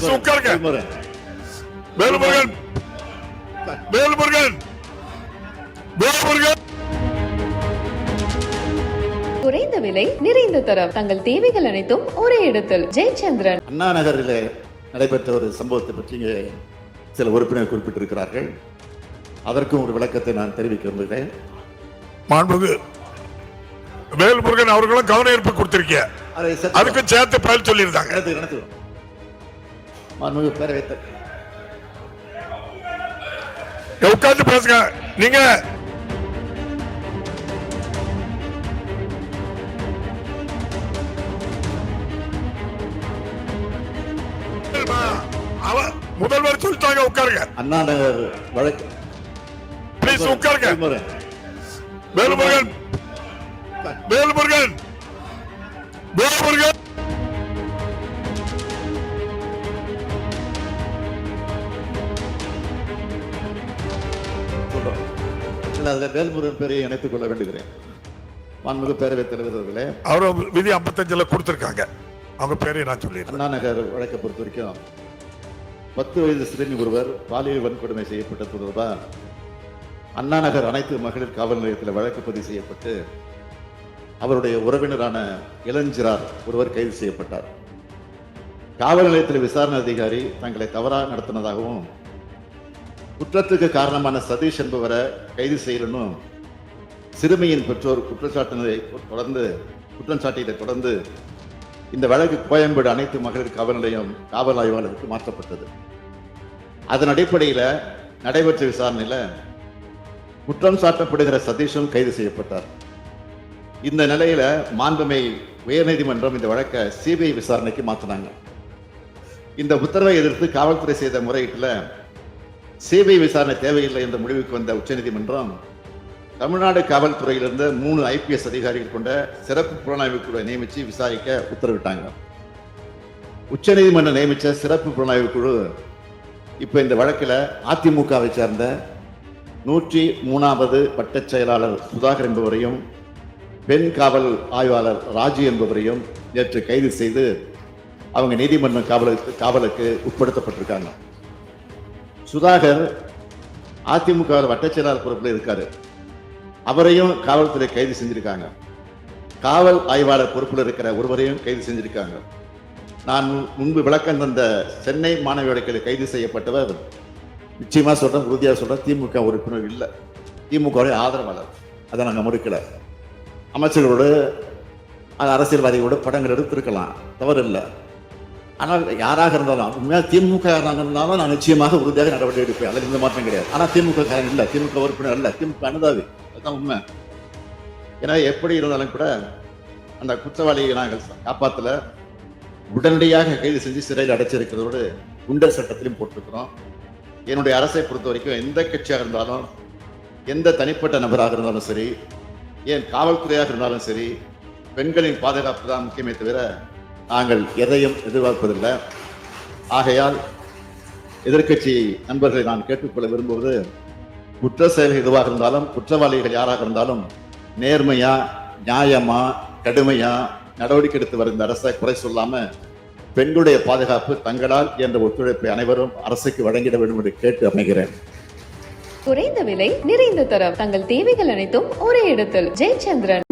Please உட்காருங்க வேல்முருகன். வேல்முருகன் வேல்முருகன் குறைந்த விலை நிறைந்த தரம். தங்கள் தேவைகள் அனைத்தும் ஒரே இடத்தில். ஜெயச்சந்திரன். அண்ணா நகரில் நடைபெற்ற ஒரு சம்பவத்தை பற்றி இங்கே சில உறுப்பினர் குறிப்பிட்டிருக்கிறார்கள். அதற்கும் ஒரு விளக்கத்தை நான் தெரிவிக்க விரும்புகிறேன். மாண்புகு வேல்முருகன் அவர்களும் கவன ஈர்ப்பு கொடுத்திருக்கீங்க அதை சற்று- அதுக்கும் சேர்த்து பதில் சொல்லியிருந்தாங்க. மாண்புமிகு பேரவைத் தலைவர் உட்கார்ந்து பேசுங்க. நீங்க. அவ முதல்வர் சொல்லிட்டாங்க உட்காருங்க. அண்ணா நகர் வழக்கு ப்ளீஸ் உட்காருங்க. வேல்முருகன். வேல்முருகன். வேல்முருகன். இல்லை, அதில் வேல்முருகன் பேரை இணைத்துக் கொள்ள வேண்டுகிறேன். மாண்புமிகு பேரவைத் தலைவர் அவர்களே அவர் விதி 55 கொடுத்திருக்காங்க. அவங்க பேரையும் நான் சொல்லிடுறேன். அண்ணா நகர் வழக்கை பொறுத்த வரைக்கும் பத்து வயது சிறுமி ஒருவர் பாலியல் வன்கொடுமை செய்யப்பட்ட தொடர்பாக அண்ணா நகர் அனைத்து மகளிர் காவல் நிலையத்தில் வழக்கு பதிவு செய்யப்பட்டு அவருடைய உறவினரான இளஞ்சிறார் ஒருவர் கைது செய்யப்பட்டார். காவல் நிலையத்தில் விசாரணை அதிகாரி தங்களை தவறாக நடத்தினதாகவும் குற்றத்துக்கு காரணமான சதீஷ் என்பவரை கைது செய்யலனும் சிறுமியின் பெற்றோர் குற்றச்சாட்டினதை தொடர்ந்து குற்றம் சாட்டியதை தொடர்ந்து இந்த வழக்கு கோயம்பேடு அனைத்து மகளிர் காவல் நிலையம் காவல் ஆய்வாளருக்கு மாற்றப்பட்டது. அதன் அடிப்படையில் நடைபெற்ற விசாரணையில் குற்றம் சாட்டப்படுகிற சதீஷும் கைது செய்யப்பட்டார். இந்த நிலையில் மாண்புமை உயர்நீதிமன்றம் இந்த வழக்கை சிபிஐ விசாரணைக்கு மாற்றினாங்க. இந்த உத்தரவை எதிர்த்து காவல்துறை செய்த முறையீட்டில் சிபிஐ விசாரணை தேவையில்லை என்ற முடிவுக்கு வந்த உச்சநீதிமன்றம் தமிழ்நாடு காவல்துறையிலிருந்து மூணு ஐபிஎஸ் அதிகாரிகள் கொண்ட சிறப்பு புலனாய்வு குழுவை நியமித்து விசாரிக்க உத்தரவிட்டாங்க. உச்சநீதிமன்றம் நியமித்த சிறப்பு புலனாய்வு குழு இப்போ இந்த வழக்கில் அதிமுகவை சேர்ந்த நூற்றி மூணாவது பட்டச் செயலாளர் சுதாகர் என்பவரையும் பெண் காவல் ஆய்வாளர் ராஜு என்பவரையும் நேற்று கைது செய்து அவங்க நீதிமன்ற காவலுக்கு காவலுக்கு உட்படுத்தப்பட்டிருக்காங்க. சுதாகர் அதிமுக வட்டச்செயலாளர் பொறுப்பில் இருக்காரு. அவரையும் காவல்துறை கைது செஞ்சிருக்காங்க. காவல் ஆய்வாளர் பொறுப்பில் இருக்கிற ஒருவரையும் கைது செஞ்சிருக்காங்க. நான் முன்பு விளக்கம் தந்த சென்னை மாணவியோட கைது செய்யப்பட்டவர் நிச்சயமாக சொல்கிறேன் உறுதியாக சொல்கிறேன் திமுக உறுப்பினர் இல்லை. திமுகவுடைய ஆதரவாளர். அதை நாங்கள் மறுக்கலை. அமைச்சர்களோடு அரசியல்வாதிகளோடு படங்கள் எடுத்திருக்கலாம். தவறு இல்லை. ஆனால் யாராக இருந்தாலும் உண்மையாக திமுக இருந்தாலும் நான் நிச்சயமாக உறுதியாக நடவடிக்கை எடுப்பேன். அதில் எந்த மாற்றம் கிடையாது. ஆனால் திமுக காரன் இல்லை திமுக உறுப்பினர் இல்லை திமுக அனுதாவி அதுதான் உண்மை. ஏன்னா எப்படி இருந்தாலும் கூட அந்த குற்றவாளியை நாங்கள் காப்பாற்றல உடனடியாக கைது செஞ்சு சிறையில் அடைச்சிருக்கிறதோடு குண்டர் சட்டத்திலையும் போட்டிருக்கிறோம். என்னுடைய அரசை பொறுத்த வரைக்கும் எந்த கட்சியாக இருந்தாலும் எந்த தனிப்பட்ட நபராக இருந்தாலும் சரி ஏன் காவல்துறையாக இருந்தாலும் சரி பெண்களின் பாதுகாப்பு தான் முக்கியமே தவிர நாங்கள் எதையும் எதிர்பார்ப்பதில்லை. ஆகையால் எதிர்க்கட்சி நண்பர்களை நான் கேட்டுக்கொள்ள விரும்புவது குற்ற செயல்கள் எதுவாக இருந்தாலும் குற்றவாளிகள் யாராக இருந்தாலும் நேர்மையா நியாயமா கடுமையா நடவடிக்கை எடுத்து வரும் இந்த அரசை குறை சொல்லாம பெண்களுடைய பாதுகாப்பு தங்களால் என்ற ஒத்துழைப்பை அனைவரும் அரசுக்கு வழங்கிட வேண்டும் என்று கேட்டு அமைகிறேன். குறைந்த விலை நிறைந்த தரம் தங்கள் தேவைகள் அனைத்தும் ஒரே இடத்தில். ஜெயச்சந்திரன்.